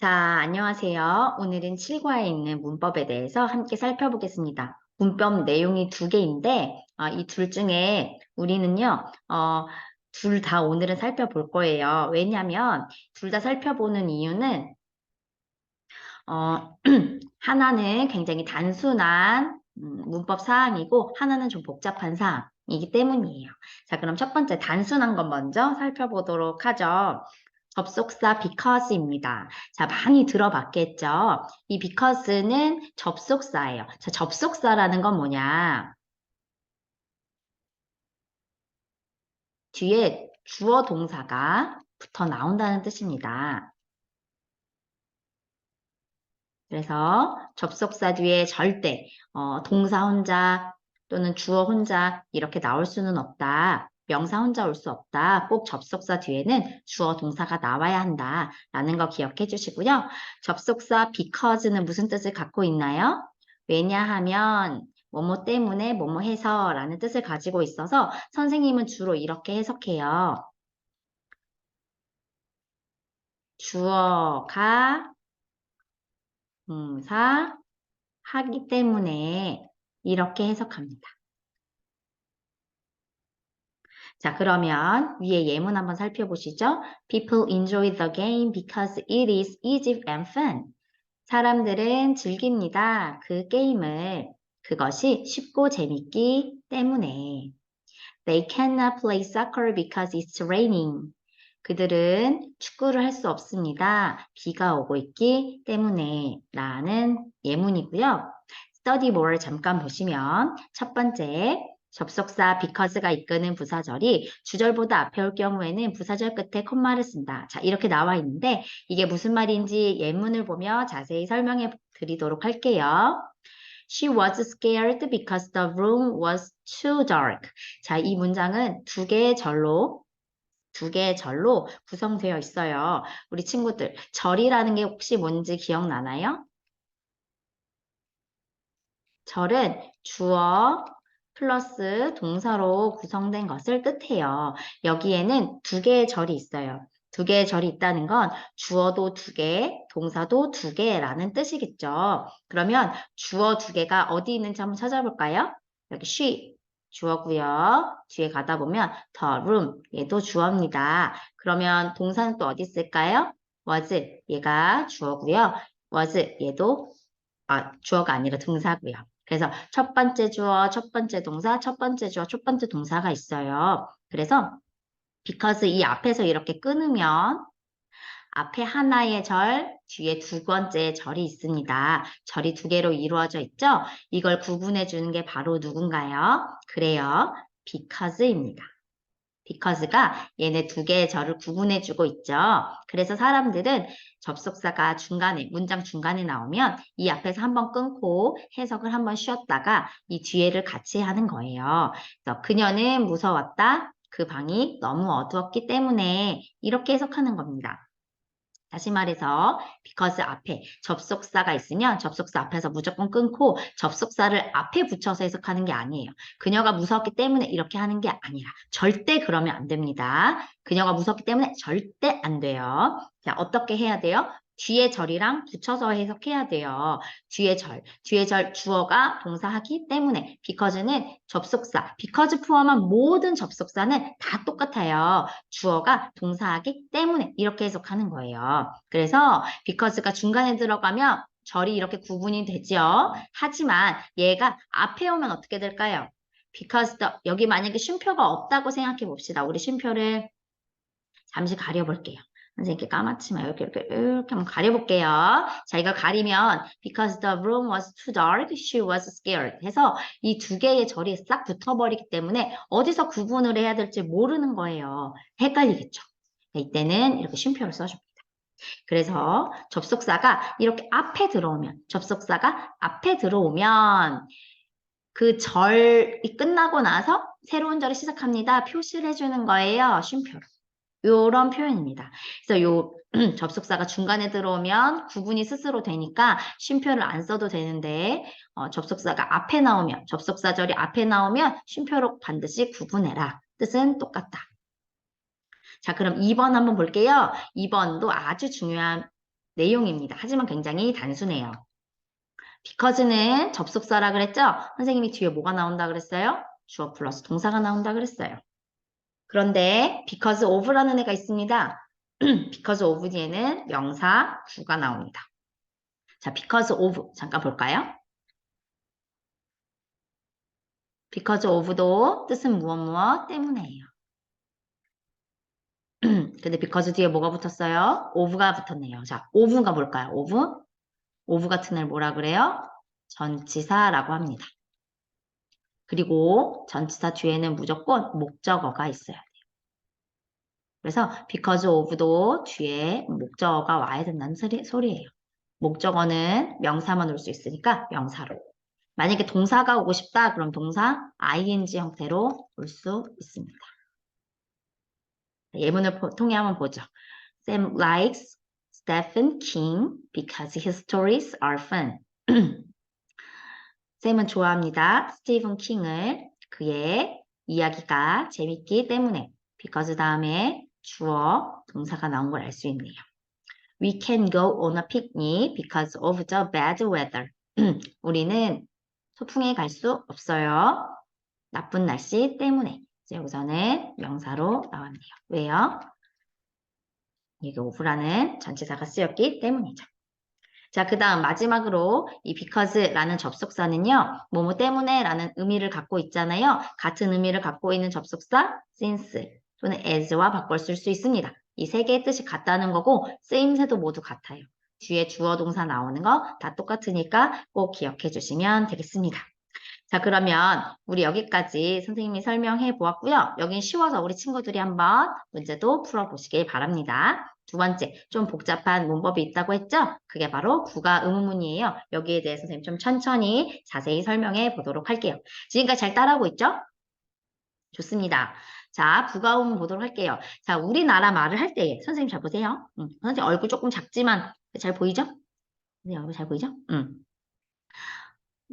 자, 안녕하세요. 오늘은 7과에 있는 문법에 대해서 함께 살펴보겠습니다. 문법 내용이 두 개인데, 어, 이둘 중에 우리는요, 어, 둘 다 오늘은 살펴볼 거예요. 왜냐하면 둘 다 살펴보는 이유는, 어, 하나는 굉장히 단순한 음, 문법 사항이고, 하나는 좀 복잡한 사항 이기 때문이에요. 자, 그럼 첫 번째 단순한 것 먼저 살펴보도록 하죠. 접속사 because입니다. 자, 많이 들어봤겠죠? 이 because는 접속사예요. 자, 접속사라는 건 뭐냐? 뒤에 주어 동사가 붙어 나온다는 뜻입니다. 그래서 접속사 뒤에 절대 어, 동사 혼자 또는 주어 혼자 이렇게 나올 수는 없다. 명사 혼자 올 수 없다. 꼭 접속사 뒤에는 주어 동사가 나와야 한다. 라는 거 기억해 주시고요. 접속사 because는 무슨 뜻을 갖고 있나요? 왜냐하면 뭐뭐 때문에 뭐뭐 해서 라는 뜻을 가지고 있어서 선생님은 주로 이렇게 해석해요. 주어가 동사 하기 때문에 이렇게 해석합니다. 자, 그러면 위에 예문 한번 살펴보시죠. People enjoy the game because it is easy and fun. 사람들은 즐깁니다. 그 게임을. 그것이 쉽고 재밌기 때문에. They cannot play soccer because it's raining. 그들은 축구를 할 수 없습니다. 비가 오고 있기 때문에 라는 예문이고요. study more 잠깐 보시면 첫 번째 접속사 because가 이끄는 부사절이 주절보다 앞에 올 경우에는 부사절 끝에 콤마를 쓴다. 자, 이렇게 나와 있는데 이게 무슨 말인지 예문을 보며 자세히 설명해 드리도록 할게요. She was scared because the room was too dark. 자, 이 문장은 두 개의 절로 두 개의 절로 구성되어 있어요. 우리 친구들, 절이라는 게 혹시 뭔지 기억나나요? 절은 주어, 플러스 동사로 구성된 것을 뜻해요. 여기에는 두 개의 절이 있어요. 두 개의 절이 있다는 건 주어도 두 개, 동사도 두 개라는 뜻이겠죠. 그러면 주어 두 개가 어디 있는지 한번 찾아볼까요? 여기 she, 주어고요. 뒤에 가다 보면 the room, 얘도 주어입니다. 그러면 동사는 또 어디 있을까요? was, 얘가 주어고요. was, 얘도 아, 주어가 아니라 동사고요. 그래서 첫 번째 주어, 첫 번째 동사, 첫 번째 주어, 첫 번째 동사가 있어요. 그래서 because 이 앞에서 이렇게 끊으면 앞에 하나의 절, 뒤에 두 번째 절이 있습니다. 절이 두 개로 이루어져 있죠? 이걸 구분해 주는 게 바로 누군가요? 그래요. because입니다. Because가 얘네 두 개의 절을 구분해 주고 있죠. 그래서 사람들은 접속사가 중간에, 문장 중간에 나오면 이 앞에서 한번 끊고 해석을 한번 쉬었다가 이 뒤에를 같이 하는 거예요. 그래서 그녀는 무서웠다. 그 방이 너무 어두웠기 때문에 이렇게 해석하는 겁니다. 다시 말해서 because 앞에 접속사가 있으면 접속사 앞에서 무조건 끊고 접속사를 앞에 붙여서 해석하는 게 아니에요. 그녀가 무서웠기 때문에 이렇게 하는 게 아니라 절대 그러면 안 됩니다. 그녀가 무섭기 때문에 절대 안 돼요. 자, 어떻게 해야 돼요? 뒤에 절이랑 붙여서 해석해야 돼요. 뒤에 절, 뒤에 절 주어가 동사하기 때문에 because는 접속사, because 포함한 모든 접속사는 다 똑같아요. 주어가 동사하기 때문에 이렇게 해석하는 거예요. 그래서 because가 중간에 들어가면 절이 이렇게 구분이 되죠. 하지만 얘가 앞에 오면 어떻게 될까요? because the, 여기 만약에 쉼표가 없다고 생각해 봅시다. 우리 쉼표를 잠시 가려볼게요. 선생님께 까맣지만 이렇게 이렇게 이렇게 한번 가려볼게요. 자, 이걸 가리면 because the room was too dark, she was scared 해서 이 두 개의 절이 싹 붙어버리기 때문에 어디서 구분을 해야 될지 모르는 거예요. 헷갈리겠죠. 이때는 이렇게 쉼표를 써줍니다. 그래서 접속사가 이렇게 앞에 들어오면 접속사가 앞에 들어오면 그 절이 끝나고 나서 새로운 절을 시작합니다. 표시를 해주는 거예요. 쉼표로. 요런 표현입니다. 그래서 요 접속사가 중간에 들어오면 구분이 스스로 되니까 쉼표를 안 써도 되는데 어, 접속사가 앞에 나오면 접속사절이 앞에 나오면 쉼표로 반드시 구분해라. 뜻은 똑같다. 자 그럼 2번 한번 볼게요. 2번도 아주 중요한 내용입니다. 하지만 굉장히 단순해요. because는 접속사라 그랬죠? 선생님이 뒤에 뭐가 나온다 그랬어요? 주어 플러스 동사가 나온다 그랬어요. 그런데 because of라는 애가 있습니다. because of 뒤에는 명사 구가 나옵니다. 자, because of 잠깐 볼까요? because of도 뜻은 무엇 무엇 때문에예요. 근데 because 뒤에 뭐가 붙었어요? of가 붙었네요. 자, of가 뭘까요? of? of 같은 애를 뭐라 그래요? 전치사라고 합니다. 그리고 전치사 뒤에는 무조건 목적어가 있어야 돼요. 그래서 because of도 뒤에 목적어가 와야 된다는 소리, 소리 예요. 목적어는 명사만 올 수 있으니까 명사로. 만약에 동사가 오고 싶다 그럼 동사 ing 형태로 올 수 있습니다. 예문을 포- 통해 한번 보죠. Sam likes Stephen King because his stories are fun. 쌤은 좋아합니다. 스티븐 킹을 그의 이야기가 재밌기 때문에 because 다음에 주어 동사가 나온 걸 알 수 있네요. We can go on a picnic because of the bad weather. 우리는 소풍에 갈 수 없어요. 나쁜 날씨 때문에. 이제 여기서는 명사로 나왔네요. 왜요? 이게 of라는 전치사가 쓰였기 때문이죠. 자, 그 다음 마지막으로 이 because라는 접속사는요, 뭐뭐 때문에 라는 의미를 갖고 있잖아요. 같은 의미를 갖고 있는 접속사 since 또는 as와 바꿔 쓸 수 있습니다. 이 세 개의 뜻이 같다는 거고 쓰임새도 모두 같아요. 뒤에 주어 동사 나오는 거 다 똑같으니까 꼭 기억해 주시면 되겠습니다. 자, 그러면 우리 여기까지 선생님이 설명해 보았고요. 여긴 쉬워서 우리 친구들이 한번 문제도 풀어보시길 바랍니다. 두 번째, 좀 복잡한 문법이 있다고 했죠? 그게 바로 구가 의문문이에요. 여기에 대해서 선생님 좀 천천히 자세히 설명해 보도록 할게요. 지금까지 잘 따라하고 있죠? 좋습니다. 자, 부가 의문 보도록 할게요. 자, 우리나라 말을 할 때, 선생님 잘 보세요. 음, 선생님 얼굴 조금 작지만 잘 보이죠? 선생님 얼굴 잘 보이죠? 음.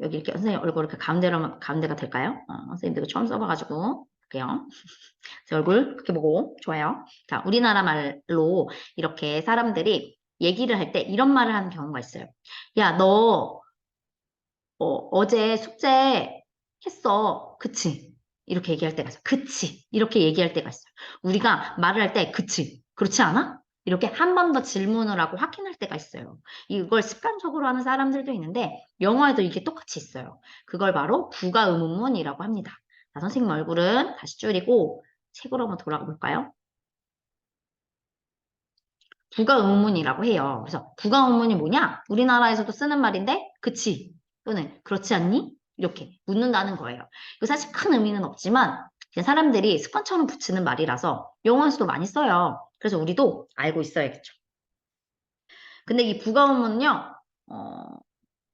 여기 이렇게 선생님 얼굴 이렇게 가운데로 가운데가 될까요? 어, 선생님 이거 처음 써봐가지고 볼게요. 제 얼굴 그렇게 보고 좋아요. 자, 우리나라 말로 이렇게 사람들이 얘기를 할 때 이런 말을 하는 경우가 있어요. 야, 너 어, 제 숙제 했어. 그치? 이렇게 얘기할 때가 있어요. 그치? 이렇게 얘기할 때가 있어요. 우리가 말을 할 때 그치? 그렇지 않아? 이렇게 한 번 더 질문을 하고 확인할 때가 있어요. 이걸 습관적으로 하는 사람들도 있는데 영어에도 이게 똑같이 있어요. 그걸 바로 부가 의문문이라고 합니다. 자, 선생님 얼굴은 다시 줄이고 책으로 한번 돌아가 볼까요? 부가 의문문이라고 해요. 그래서 부가 의문문이 뭐냐? 우리나라에서도 쓰는 말인데 그치? 또는 그렇지 않니? 이렇게 묻는다는 거예요. 이거 사실 큰 의미는 없지만 그냥 사람들이 습관처럼 붙이는 말이라서 영어에서도 많이 써요. 그래서 우리도 알고 있어야겠죠. 근데 이 부가 의문은요. 어,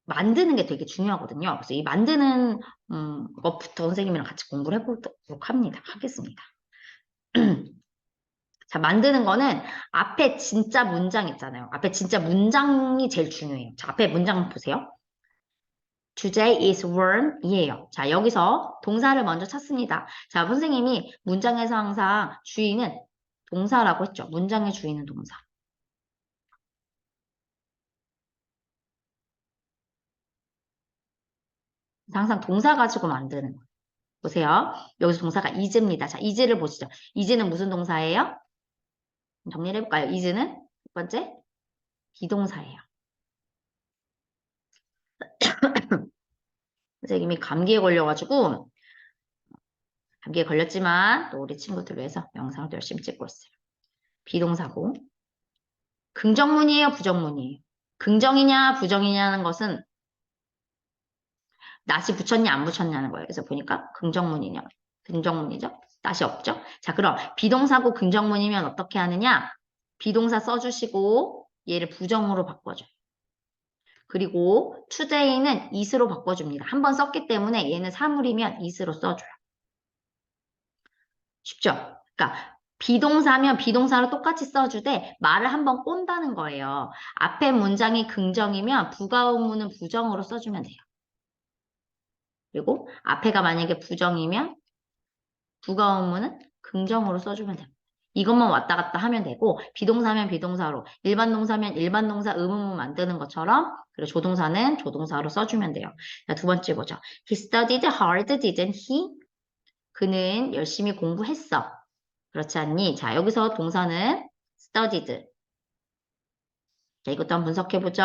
만드는 게 되게 중요하거든요. 그래서 이 만드는 음, 것부터 선생님이랑 같이 공부를 해보도록 합니다. 하겠습니다. 자, 만드는 거는 앞에 진짜 문장 있잖아요. 앞에 진짜 문장이 제일 중요해요. 자, 앞에 문장 보세요. Today is warm 이에요. 자, 여기서 동사를 먼저 찾습니다. 자, 선생님이 문장에서 항상 주인은 동사라고 했죠. 문장의 주인은 동사. 항상 동사 가지고 만드는 거예요. 보세요. 여기서 동사가 is입니다. 자, is를 보시죠. is는 무슨 동사예요? 정리를 해볼까요? is는 첫 번째 비동사예요. 선생님이 감기에 걸려가지고 감기에 걸렸지만 또 우리 친구들 위해서 영상을 열심히 찍고 있어요. 비동사고 긍정문이에요, 부정문이에요. 긍정이냐, 부정이냐는 것은 낫이 붙였냐, 안 붙였냐는 거예요. 그래서 보니까 긍정문이냐, 긍정문이죠. 낫이 없죠. 자, 그럼 비동사고 긍정문이면 어떻게 하느냐? 비동사 써주시고 얘를 부정으로 바꿔줘요. 그리고 today는 is로 바꿔줍니다. 한 번 썼기 때문에 얘는 사물이면 is로 써줘요. 쉽죠? 그러니까 비동사면 비동사로 똑같이 써주되 말을 한 번 꼰다는 거예요. 앞에 문장이 긍정이면 부가의문은 부정으로 써주면 돼요. 그리고 앞에가 만약에 부정이면 부가 의문은 긍정으로 써주면 됩니다. 이것만 왔다 갔다 하면 되고 비동사면 비동사로 일반 동사면 일반 동사 의문문 만드는 것처럼 그리고 조동사는 조동사로 써주면 돼요. 자, 두 번째 보죠. He studied hard, didn't he? 그는 열심히 공부했어. 그렇지 않니? 자, 여기서 동사는 studied. 자, 이것도 한번 분석해 보죠.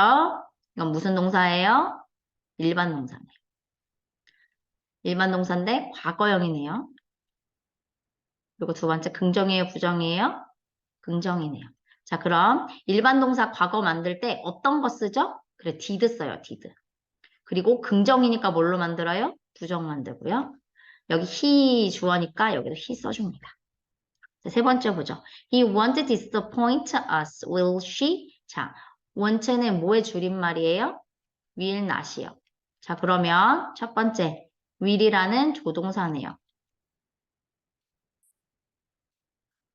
이건 무슨 동사예요? 일반 동사네. 일반 동사인데 과거형이네요. 그리고 두 번째 긍정이에요, 부정이에요? 긍정이네요. 자, 그럼 일반 동사 과거 만들 때 어떤 거 쓰죠? 그래, did 써요, did. 그리고 긍정이니까 뭘로 만들어요? 부정 만들고요. 여기 he 주어니까 여기도 he 써줍니다. 자, 세 번째 보죠. He won't disappoint us, will she? 자, 원체는 뭐의 줄임말이에요? will not이요. 자, 그러면 첫 번째, will이라는 조동사네요.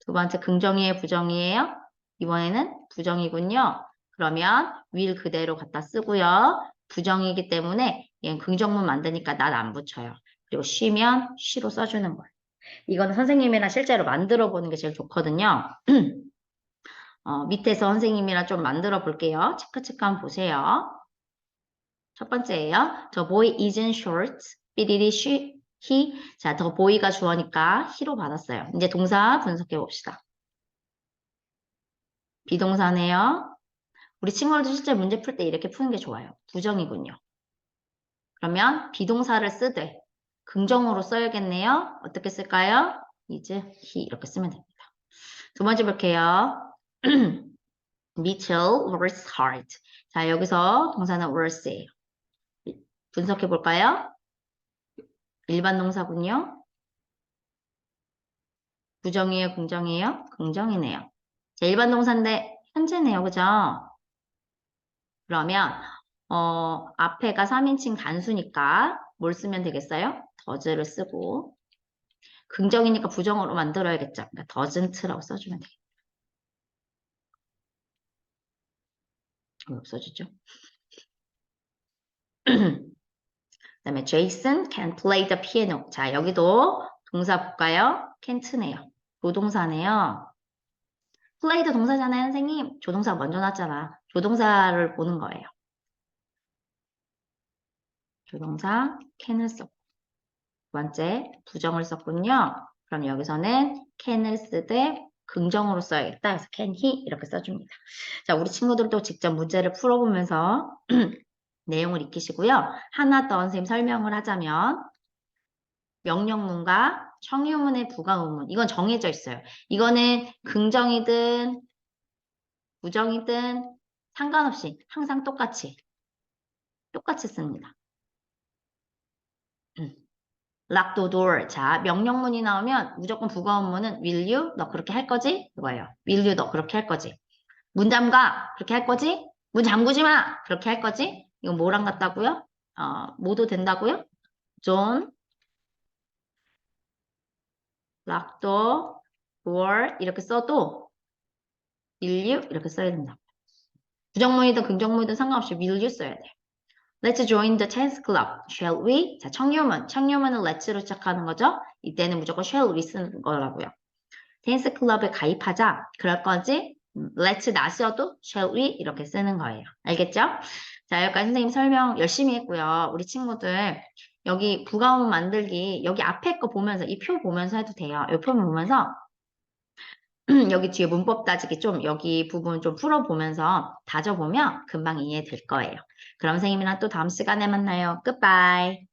두 번째, 긍정이에요, 부정이에요? 이번에는 부정이군요. 그러면 will 그대로 갖다 쓰고요. 부정이기 때문에 얘는 긍정문 만드니까 난 안 붙여요. 그리고 쉬면 쉬로 써주는 거예요. 이거는 선생님이랑 실제로 만들어 보는 게 제일 좋거든요. 어, 밑에서 선생님이랑 좀 만들어 볼게요. 체크체크 한번 보세요. 첫 번째예요. The boy isn't short. 삐리리 she, he. 자, the boy가 주어니까 he로 받았어요. 이제 동사 분석해 봅시다. 비동사네요. 우리 친구들도 실제 문제 풀 때 이렇게 푸는 게 좋아요. 부정이군요. 그러면 비동사를 쓰되 긍정으로 써야겠네요. 어떻게 쓸까요? is, he 이렇게 쓰면 됩니다. 두 번째 볼게요. Mitchell works hard. 자, 여기서 동사는 works예요. 분석해 볼까요? 일반 동사군요. 부정이에요, 긍정이에요? 긍정이네요. 자, 일반 동사인데 현재네요, 그죠? 그러면 어, 앞에가 3인칭 단수니까 뭘 쓰면 되겠어요? does를 쓰고 긍정이니까 부정으로 만들어야겠죠. 그러니까 doesn't라고 써주면 되겠다. 왜 없어지죠? 그다음에 Jason can play the piano. 자, 여기도 동사 볼까요? can't네요. 조동사네요. play도 동사잖아요, 선생님. 조동사 먼저 났잖아. 조동사를 보는 거예요. 조동사 can을 썼고 두 번째 부정을 썼군요. 그럼 여기서는 can을 쓰되 긍정으로 써야겠다. 그래서 can he 이렇게 써줍니다. 자, 우리 친구들도 직접 문제를 풀어보면서 내용을 익히시고요. 하나 더 선생님 설명을 하자면 명령문과 청유문의 부가문문 이건 정해져 있어요. 이거는 긍정이든 부정이든 상관없이 항상 똑같이 똑같이 씁니다. the door. 자, 명령문이 나오면 무조건 부가문문은 will you? 너 그렇게 할 거지? 이거예요. will you? 너 그렇게 할 거지? 문 잠가? 그렇게 할 거지? 문 잠그지 마! 그렇게 할 거지? 이건 뭐랑 같다고요? 어, 모두 된다고요? Lock the door 이렇게 써도 you? 이렇게 써야 된다. 부정문이든 긍정문이든 상관없이 will 써야 돼. Let's join the tennis club, shall we? 자, 청유문. 청유문은 let'로 시작하는 거죠? 이때는 무조건 shall we 쓰는 거라고요. 테니스 클럽에 가입하자. 그럴 거지? 음, let's 나서도 shall we? 이렇게 쓰는 거예요. 알겠죠? 자, 여기까지 선생님 설명 열심히 했고요. 우리 친구들 여기 부가문 만들기 여기 앞에 거 보면서 이 표 보면서 해도 돼요. 이 표 보면서 여기 뒤에 문법 따지기 좀 여기 부분 좀 풀어보면서 다져보면 금방 이해될 거예요. 그럼 선생님이랑 또 다음 시간에 만나요. 끝바이.